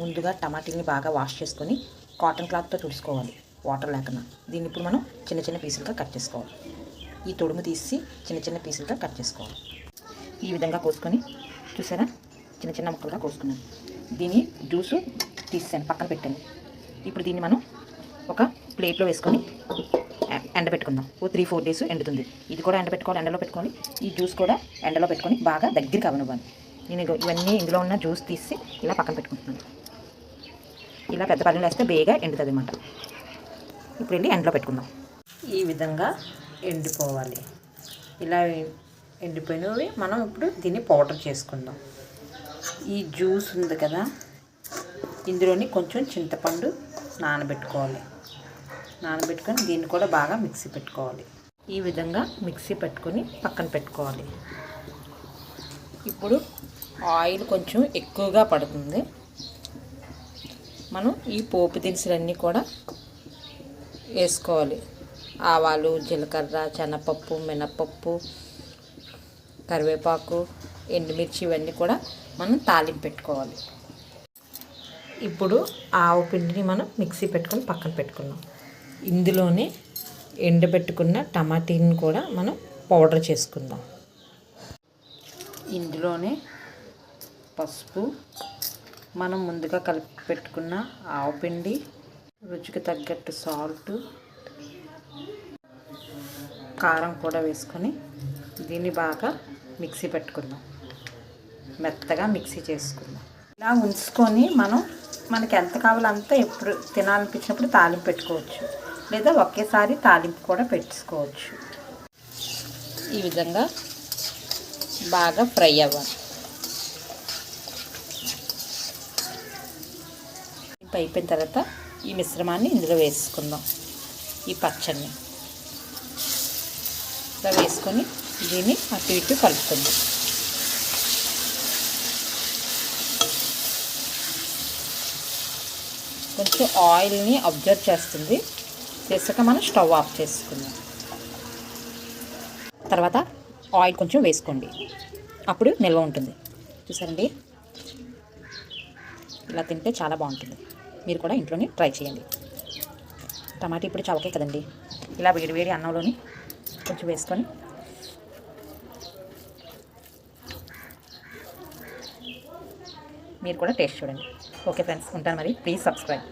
ముందుగా టమాటీని బాగా వాష్ చేసుకొని కాటన్ క్లాత్తో తుడుచుకోవాలి. వాటర్ లేకుండా. దీన్ని ఇప్పుడు మనం చిన్న చిన్న పీసులుగా కట్ చేసుకోవాలి. ఈ తొడుము తీసి చిన్న చిన్న పీసులుగా కట్ చేసుకోవాలి. ఈ విధంగా కోసుకొని చూసారా? చిన్న చిన్న ముక్కలుగా కోసుకున్నాను. దీని జ్యూసు తీసాను పక్కన పెట్టాను. ఇప్పుడు దీన్ని మనం ఒక ప్లేట్లో వేసుకొని ఎండబెట్టుకుందాం. ఓ త్రీ ఫోర్ డేస్ ఎండుతుంది. ఇది కూడా ఎండబెట్టుకోవాలి. ఎండలో పెట్టుకొని ఈ జ్యూస్ కూడా ఎండలో పెట్టుకొని బాగా దగ్గరికి అవనివ్వాలి. నేను ఇవన్నీ ఇందులో ఉన్న జ్యూస్ తీసి ఇలా పక్కన పెట్టుకుంటున్నాను. ఇలా పెద్ద పల్లెలు వేస్తే బేగా ఎండుతుంది అనమాట ఇప్పుడు వెళ్ళి ఎండలో పెట్టుకుందాం. ఈ విధంగా ఎండిపోవాలి. ఇలా ఎండిపోయినవి మనం ఇప్పుడు దీన్ని పౌడర్ చేసుకుందాం. ఈ జ్యూస్ ఉంది కదా ఇందులోని కొంచెం చింతపండు నానబెట్టుకోవాలి. నానబెట్టుకొని దీన్ని కూడా బాగా మిక్సీ పెట్టుకోవాలి. ఈ విధంగా మిక్సీ పెట్టుకొని పక్కన పెట్టుకోవాలి. ఇప్పుడు ఆయిల్ కొంచెం ఎక్కువగా పడుతుంది. మనం ఈ పోపు దినుసులన్నీ కూడా వేసుకోవాలి. ఆవాలు జీలకర్ర శనగపప్పు మినపప్పు కరివేపాకు ఎండుమిర్చి ఇవన్నీ కూడా మనం తాలింపు పెట్టుకోవాలి. ఇప్పుడు ఆవు పిండిని మనం మిక్సీ పెట్టుకొని పక్కన పెట్టుకున్నాం. ఇందులోనే ఎండబెట్టుకున్న టమాటీని కూడా మనం పౌడర్ చేసుకుందాం. ఇందులోనే పసుపు మనం ముందుగా కలిపి పెట్టుకున్న ఆవు పిండి రుచికి తగ్గట్టు సాల్ట్ కారం కూడా వేసుకొని దీన్ని బాగా మిక్సీ పెట్టుకుందాం. మెత్తగా మిక్సీ చేసుకుందాం. ఇలా ఉంచుకొని మనం మనకి ఎంత కావాలో అంతా ఎప్పుడు తినాలనిపించినప్పుడు తాలింపు పెట్టుకోవచ్చు. లేదా ఒకేసారి తాలింపు కూడా పెట్టుకోవచ్చు. ఈ విధంగా బాగా ఫ్రై అవ్వాలి. ఇప్పుడు అయిపోయిన తర్వాత ఈ మిశ్రమాన్ని ఇందులో వేసుకుందాం. ఈ పచ్చడిని. ఇలా వేసుకొని దీన్ని అటు ఇటు కలుపుకుందాం. కొంచెం ఆయిల్ని అబ్జర్వ్ చేస్తుంది. చేసాక మనం స్టవ్ ఆఫ్ చేసుకుందాం. తర్వాత ఆయిల్ కొంచెం వేసుకోండి. అప్పుడు నిల్వ ఉంటుంది. చూసారండి? ఇలా తింటే చాలా బాగుంటుంది. మీరు కూడా ఇంట్లోనే ట్రై చేయండి. టమాటా ఇప్పుడు చవకే కదండి. ఇలా వేడి వేడి అన్నంలోని కొంచెం వేసుకొని మీరు కూడా టేస్ట్ చూడండి. ఓకే ఫ్రెండ్స్ ఉంటాను మరి. Please subscribe.